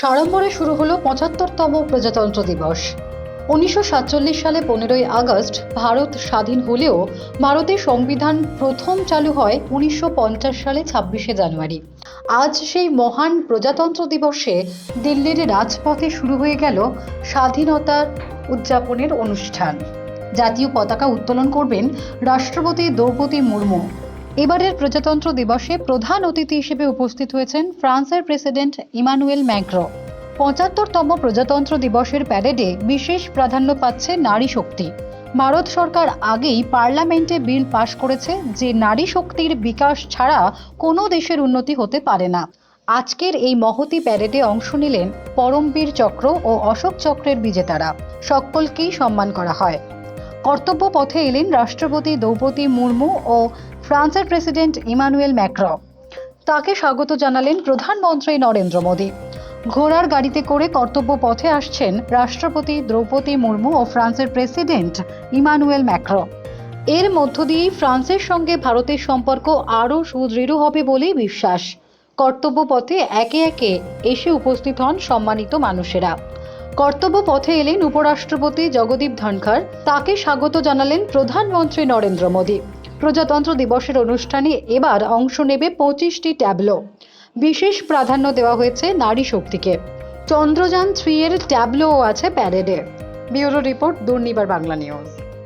সাড়ম্বরে শুরু হলো পঁচাত্তরতম প্রজাতন্ত্র দিবস। উনিশশো সাতচল্লিশ সালে পনেরোই আগস্ট ভারত স্বাধীন হলেও ভারতের সংবিধান প্রথম চালু হয় উনিশশো পঞ্চাশ সালে ছাব্বিশে জানুয়ারি। আজ সেই মহান প্রজাতন্ত্র দিবসে দিল্লির রাজপথে শুরু হয়ে গেল স্বাধীনতার উদযাপনের অনুষ্ঠান। জাতীয় পতাকা উত্তোলন করবেন রাষ্ট্রপতি দ্রৌপদী মুর্মু। এবারের প্রজাতন্ত্র দিবসে প্রধান অতিথি হিসেবে উপস্থিত হয়েছেন ফ্রান্সের প্রেসিডেন্ট ইমানুয়েল ম্যাক্রো। পঁচাত্তরতম প্রজাতন্ত্র দিবসের প্যারেডে বিশেষ প্রাধান্য পাচ্ছে নারী শক্তি। ভারত সরকার আগেই পার্লামেন্টে বিল পাশ করেছে যে নারী শক্তির বিকাশ ছাড়া কোনো দেশের উন্নতি হতে পারে না। আজকের এই মহতি প্যারেডে অংশ নিলেন পরমবীর চক্র ও অশোক চক্রের বিজেতারা। সকলকেই সম্মান করা হয়। কর্তব্য পথে এলেন রাষ্ট্রপতি দ্রৌপদী মুর্মু ও ফ্রান্সের প্রেসিডেন্ট ইমানুয়েল ম্যাক্র তাকে স্বাগত জানালেন প্রধানমন্ত্রী নরেন্দ্র মোদী। ঘোড়ার গাড়িতে করে কর্তব্য পথে আসছেন রাষ্ট্রপতি দ্রৌপদী মুর্মু ও ফ্রান্সের প্রেসিডেন্ট ইমানুয়েল ম্যাক্র এর মধ্য দিয়েই ফ্রান্সের সঙ্গে ভারতের সম্পর্ক আরও সুদৃঢ় হবে বলেই বিশ্বাস। কর্তব্য পথে একে একে এসে উপস্থিত হন সম্মানিত মানুষেরা। কর্তব্য পথে এলেন উপরাষ্ট্রপতি জগদীপ ধনখড়। তাকে স্বাগত জানালেন প্রধানমন্ত্রী নরেন্দ্র মোদী। প্রজাতন্ত্র দিবসের অনুষ্ঠানে এবার অংশ নেবে পঁচিশটি ট্যাবলো। বিশেষ প্রাধান্য দেওয়া হয়েছে নারী শক্তিকে। চন্দ্রযান থ্রি এর ট্যাবলোও আছে প্যারেডে। Bureau report Durnibar Bangla news.